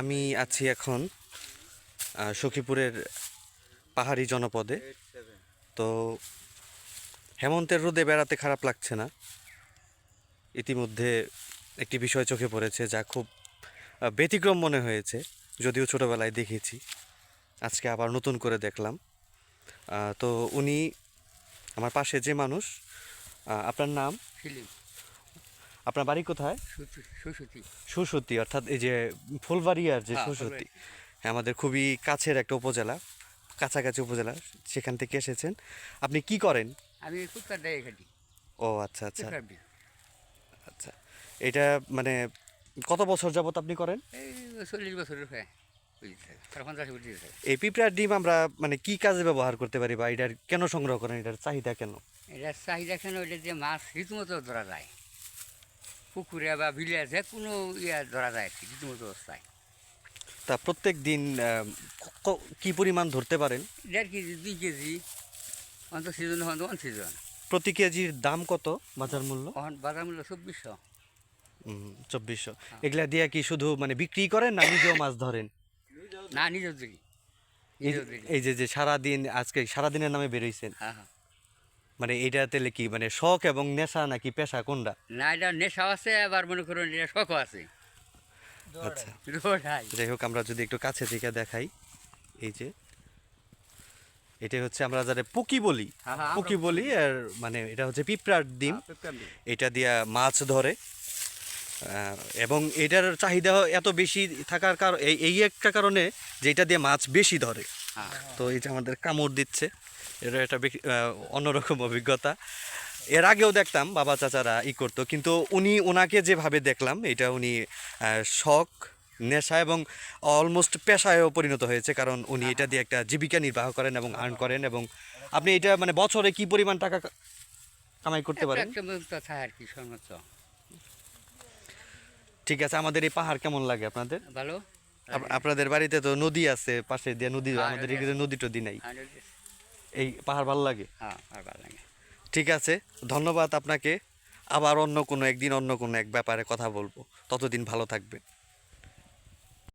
আমি আছি এখন সখীপুরের পাহাড়ি জনপদে। তো হেমন্তের রোদে বেড়াতে খারাপ লাগছে না। ইতিমধ্যে একটি বিষয় চোখে পড়েছে যা খুব ব্যতিক্রম মনে হয়েছে, যদিও ছোটোবেলায় দেখেছি। আজকে আবার নতুন করে দেখলাম। তো উনি, আমার পাশে যে মানুষ আপনার নাম? ফিলিম আপনার বাড়ি কোথায়? সুসুতি সুসতী অর্থাৎ এই যে ফুলবাড়িয়ার যে হ্যাঁ, সুসতী হ্যাঁ আমাদের খুবই কাছের একটা উপজেলা কাছাকাছি উপজেলা সেখান থেকে এসেছেন। আপনি কি করেন? আমি ফুটকার দেয় খাটি। ও আচ্ছা আচ্ছা। আচ্ছা এটা মানে কত বছর যাবত আপনি করেন? এই চল্লিশ বছরের হয়ে আর এই পিঁপড়ার ডিম আমরা মানে কি কাজে ব্যবহার করতে পারি বা এটার কেন সংগ্রহ করেন? এটার চাহিদা কেন? এটার চাহিদা কেন? ওইটা যে মাছ রীতিমতো ধরা যায়। পুকুরে বা বিলে যে কোনো ইয়া ধরা যায় রীতিমতো অবস্থায়। তা প্রত্যেক দিন ক- পরিমাণ ধরতে পারেন? দেড় কেজি দুই কেজি অন্ত সিজন হন অন সিজন প্রতি কেজির দাম কত বাজার মূল্য? বাজার মূল্য চব্বিশশো। চব্বিশশো। এগুলা দিয়ে কি শুধু মানে বিক্রি করেন না নিজেও মাছ ধরেন? না নিজের দিকে এই যে- দিকে এই যে যে সারাদিন আজকে সারাদিনের নামে বেরোইছেন হ্যাঁ হ্যাঁ। মানে এইটা তেলে কি মানে শখ এবং নেশা নাকি পেশা কোনটা? না এটা নেশাও আছে আবার মনে করুন এটা শখও আছে। আচ্ছা। যাই হোক আমরা যদি একটু কাছে থেকে দেখাই এই যে। এটা হচ্ছে আমরা যারা পুকি বলি হ্যাঁ, হ্যাঁ, পুকি বলি আর মানে এটা হচ্ছে পিঁপড়ার ডিম। এটা দিয়া মাছ ধরে। এবং এটার চাহিদা এত বেশি থাকার কারণ এই একটা কারণে যে এটা দিয়ে মাছ বেশি ধরে। হ্যাঁ। তো এই যে আমাদের কামড় দিচ্ছে। এটা একটা অন্যরকম অভিজ্ঞতা। এর আগেও দেখতাম বাবা চাচারা ই করতো কিন্তু উনি ওনাকে যেভাবে দেখলাম এটা উনি শখ নেশা এবং অলমোস্ট পেশায়ও পরিণত হয়েছে কারণ উনি এটা দিয়ে একটা জীবিকা নির্বাহ করেন এবং আর্ন করেন এবং আপনি এটা মানে বছরে কি পরিমাণ টাকা কামাই করতে পারেন? একটা আর কি সর্বোচ্চ ঠিক আছে আমাদের এই পাহাড় কেমন লাগে আপনাদের? ভালো আপনাদের বাড়িতে তো নদী আছে পাশে দিয়ে নদী আমাদের এখানে নদী টদী নাই। এই পাহাড় ভালো লাগে? হ্যাঁ আর ভালো লাগে। ঠিক আছে ধন্যবাদ আপনাকে। আবার অন্য কোনো একদিন অন্য কোনো এক ব্যাপারে কথা বলব। ততদিন ভালো থাকবেন।